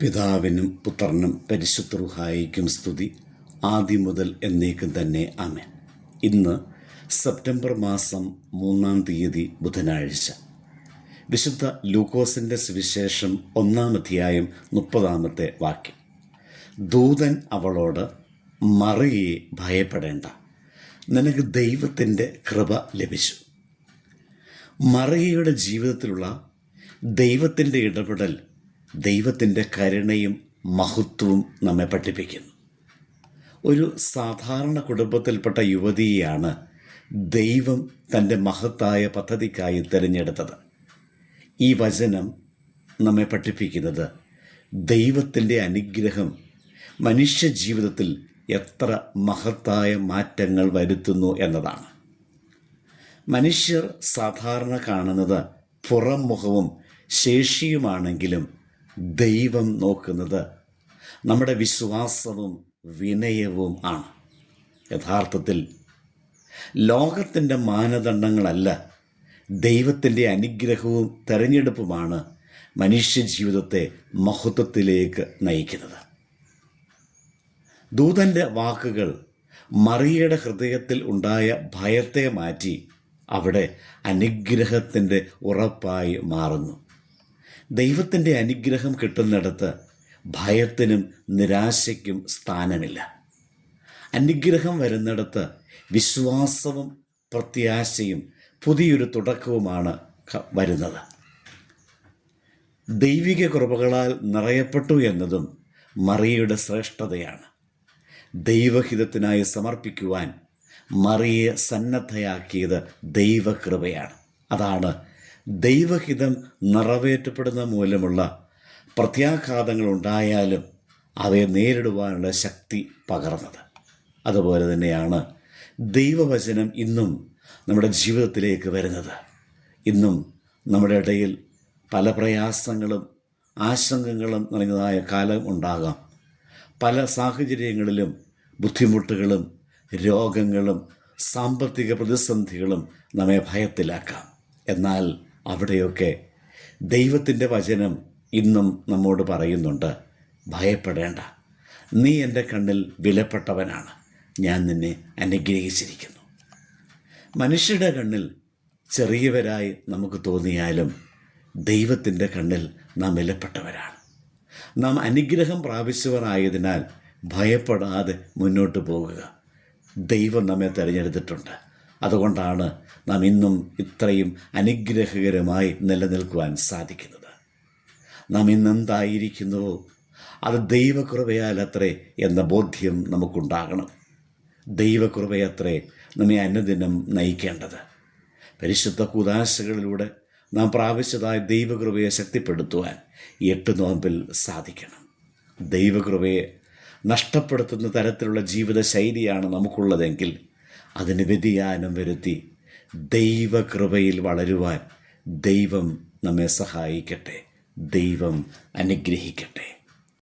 പിതാവിനും പുത്രനും പരിശുദ്ധറുഹായിക്കും സ്തുതി. ആദ്യം മുതൽ എന്നേക്കും തന്നെ ആമേൻ. ഇന്ന് സെപ്റ്റംബർ മാസം മൂന്നാം തീയതി ബുധനാഴ്ച. വിശുദ്ധ ലൂക്കോസിന്റെ സുവിശേഷം ഒന്നാം അധ്യായം മുപ്പതാമത്തെ വാക്യം. ദൂതൻ അവളോട് മറിയെ ഭയപ്പെടേണ്ട. നിനക്ക് ദൈവത്തിന്റെ കൃപ ലഭിച്ചു. മറിയയുടെ ജീവിതത്തിലുള്ള ദൈവത്തിന്റെ ഇടപെടൽ ദൈവത്തിന്റെ കരുണയും മഹത്വവും നമ്മെ പഠിപ്പിക്കുന്നു. ഒരു സാധാരണ കുടുംബത്തിൽപ്പെട്ട യുവതിയെയാണ് ദൈവം തന്റെ മഹത്തായ പദ്ധതിക്കായി തിരഞ്ഞെടുത്തത്. ഈ വചനം നമ്മെ പഠിപ്പിക്കുന്നത് ദൈവത്തിന്റെ അനുഗ്രഹം മനുഷ്യ ജീവിതത്തിൽ എത്ര മഹത്തായ മാറ്റങ്ങൾ വരുത്തുന്നു എന്നതാണ്. മനുഷ്യർ സാധാരണ കാണുന്നത് പുറംമുഖവും ശേഷിയുമാണെങ്കിലും ദൈവം നോക്കുന്നത് നമ്മുടെ വിശ്വാസവും വിനയവും ആണ്. യഥാർത്ഥത്തിൽ ലോകത്തിന്റെ മാനദണ്ഡങ്ങളല്ല ദൈവത്തിന്റെ അനുഗ്രഹവും തെരഞ്ഞെടുപ്പുമാണ് മനുഷ്യ ജീവിതത്തെ മഹത്വത്തിലേക്ക് നയിക്കുന്നത്. ദൂതന്റെ വാക്കുകൾ മറിയയുടെ ഹൃദയത്തിൽ ഉണ്ടായ ഭയത്തെ മാറ്റി അവിടെ അനുഗ്രഹത്തിന്റെ ഉറപ്പായി മാറുന്നു. ദൈവത്തിന്റെ അനുഗ്രഹം കിട്ടുന്നിടത്ത് ഭയത്തിനും നിരാശയ്ക്കും സ്ഥാനമില്ല. അനുഗ്രഹം വരുന്നിടത്ത് വിശ്വാസവും പ്രത്യാശയും പുതിയൊരു തുടക്കവുമാണ് വരുന്നത്. ദൈവിക കൃപകളാൽ നിറയപ്പെട്ടു എന്നതും മറിയയുടെ ശ്രേഷ്ഠതയാണ്. ദൈവഹിതത്തിനായി സമർപ്പിക്കുവാൻ മറിയെ സന്നദ്ധയാക്കിയത് ദൈവകൃപയാണ്. അതാണ് ദൈവഹിതം നിറവേറ്റപ്പെടുന്ന മൂലമുള്ള പ്രത്യാഘാതങ്ങൾ ഉണ്ടായാലും അവയെ നേരിടുവാനുള്ള ശക്തി പകർന്നത്. അതുപോലെ തന്നെയാണ് ദൈവവചനം ഇന്നും നമ്മുടെ ജീവിതത്തിലേക്ക് വരുന്നത്. ഇന്നും നമ്മുടെ ഇടയിൽ പല പ്രയാസങ്ങളും ആശങ്കകളും നിറഞ്ഞതായ കാലം ഉണ്ടാകാം. പല സാഹചര്യങ്ങളിലും ബുദ്ധിമുട്ടുകളും രോഗങ്ങളും സാമ്പത്തിക പ്രതിസന്ധികളും നമ്മെ ഭയത്തിലാക്കാം. എന്നാൽ അവിടെയൊക്കെ ദൈവത്തിന്റെ വചനം ഇന്നും നമ്മോട് പറയുന്നുണ്ട്. ഭയപ്പെടേണ്ട. നീ എന്റെ കണ്ണിൽ വിലപ്പെട്ടവനാണ്. ഞാൻ നിന്നെ അനുഗ്രഹിച്ചിരിക്കുന്നു. മനുഷ്യരുടെ കണ്ണിൽ ചെറിയവരായി നമുക്ക് തോന്നിയാലും ദൈവത്തിന്റെ കണ്ണിൽ നാം വിലപ്പെട്ടവരാണ്. നാം അനുഗ്രഹം പ്രാപിച്ചവരായതിനാൽ ഭയപ്പെടാതെ മുന്നോട്ട് പോകുക. ദൈവം നമ്മെ തിരഞ്ഞെടുത്തിട്ടുണ്ട്. അതുകൊണ്ടാണ് നാം ഇന്നും ഇത്രയും അനുഗ്രഹകരമായി നിലനിൽക്കുവാൻ സാധിക്കുന്നത്. നാം ഇന്നെന്തായിരിക്കുന്നുവോ അത് ദൈവകൃപയാൽ അത്രേ എന്ന ബോധ്യം നമുക്കുണ്ടാകണം. ദൈവകൃപയത്രേ നമ്മെ അനുദിനം നയിക്കേണ്ടത്. പരിശുദ്ധ കുദാശകളിലൂടെ നാം പ്രാപിച്ചതായ ദൈവകൃപയെ ശക്തിപ്പെടുത്തുവാൻ എട്ട് നോമ്പിൽ സാധിക്കണം. ദൈവകൃപയെ നഷ്ടപ്പെടുത്തുന്ന തരത്തിലുള്ള ജീവിത ശൈലിയാണ് നമുക്കുള്ളതെങ്കിൽ അതിന് വ്യതിയാനം വരുത്തി ദൈവകൃപയിൽ വളരുവാൻ ദൈവം നമ്മെ സഹായിക്കട്ടെ. ദൈവം അനുഗ്രഹിക്കട്ടെ.